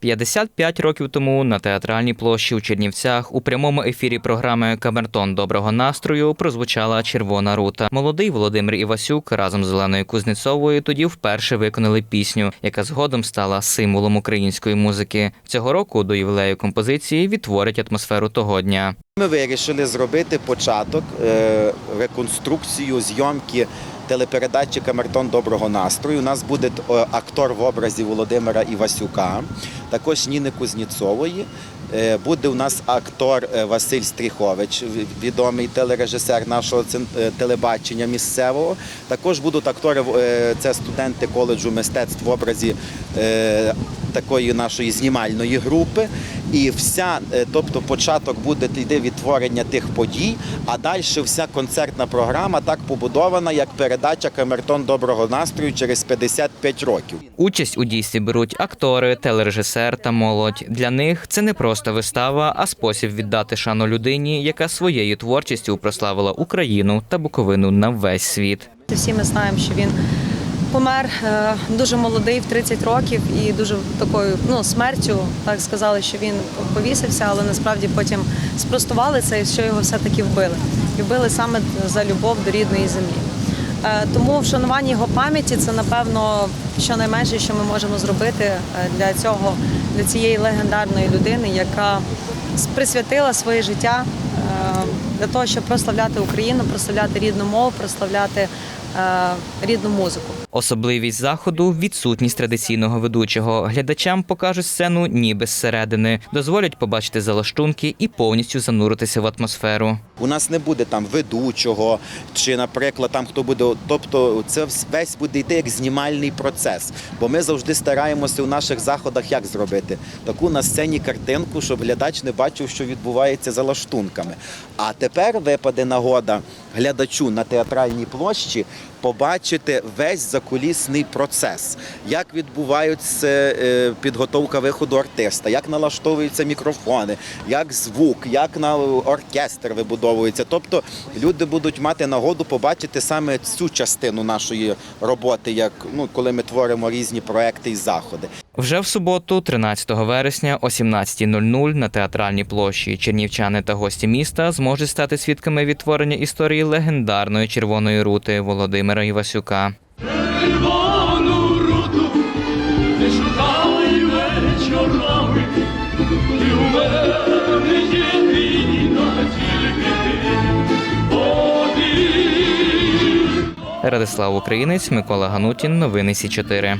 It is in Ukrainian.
55 років тому на театральній площі у Чернівцях у прямому ефірі програми Камертон доброго настрою прозвучала червона рута. Молодий Володимир Івасюк разом з Оленою Кузнецовою тоді вперше виконали пісню, яка згодом стала символом української музики. Цього року до ювілею композиції відтворить атмосферу того дня. Ми вирішили зробити початок, е, реконструкцію зйомки телепередачі Камертон доброго настрою. У нас буде е, актор в образі Володимира Івасюка, також Ніни Кузніцової. Е, Буде у нас актор Василь Стріхович, відомий телережисер нашого телебачення місцевого. Також будуть актори, це студенти коледжу мистецтв в образі такої нашої знімальної групи. І вся, е, тобто початок буде йде відтворення тих подій, а далі вся концертна програма так побудована, як передача Камертон доброго настрою через 55 років. Участь у дійстві беруть актори, телережисер та молодь. Для них це не просто вистава, а спосіб віддати шану людині, яка своєю творчістю прославила Україну та Буковину на весь світ. Всі ми знаємо, що він помер е, дуже молодий, в 30 років, і дуже такою ну, смертю. Так сказали, що він повісився, але насправді потім спростували це, що його все-таки вбили. І вбили саме за любов до рідної землі. Е, Тому вшанування його пам'яті це напевно щонайменше, що ми можемо зробити е, для цього, для цієї легендарної людини, яка присвятила своє життя для того, щоб прославляти Україну, прославляти рідну мову, прославляти рідну музику. Особливість заходу відсутність традиційного ведучого. Глядачам покажуть сцену ніби зсередини, дозволять побачити залаштунки і повністю зануритися в атмосферу. У нас не буде там ведучого, чи, наприклад, там хто буде. Тобто, це весь буде йти як знімальний процес. Бо ми завжди стараємося у наших заходах як зробити таку на сцені картинку, щоб глядач не бачив, що відбувається за лаштунками. А тепер випаде нагода глядачу на театральній площі побачити весь закулісний процес, як відбувається е, підготовка виходу артиста, як налаштовуються мікрофони, як звук, як на оркестр вибудовується. Тобто люди будуть мати нагоду побачити саме цю частину нашої роботи, як ну коли ми творимо різні проекти і заходи. Вже в суботу, 13 вересня, о 17.00 на театральній площі чернівчани та гості міста зможуть стати свідками відтворення історії легендарної червоної рути Володимира Івасюка. Червону руту не шукай вечорами, ти у мене єдина тільки ти один. Радислав Українець, Микола Ганутін. Новини Сі 4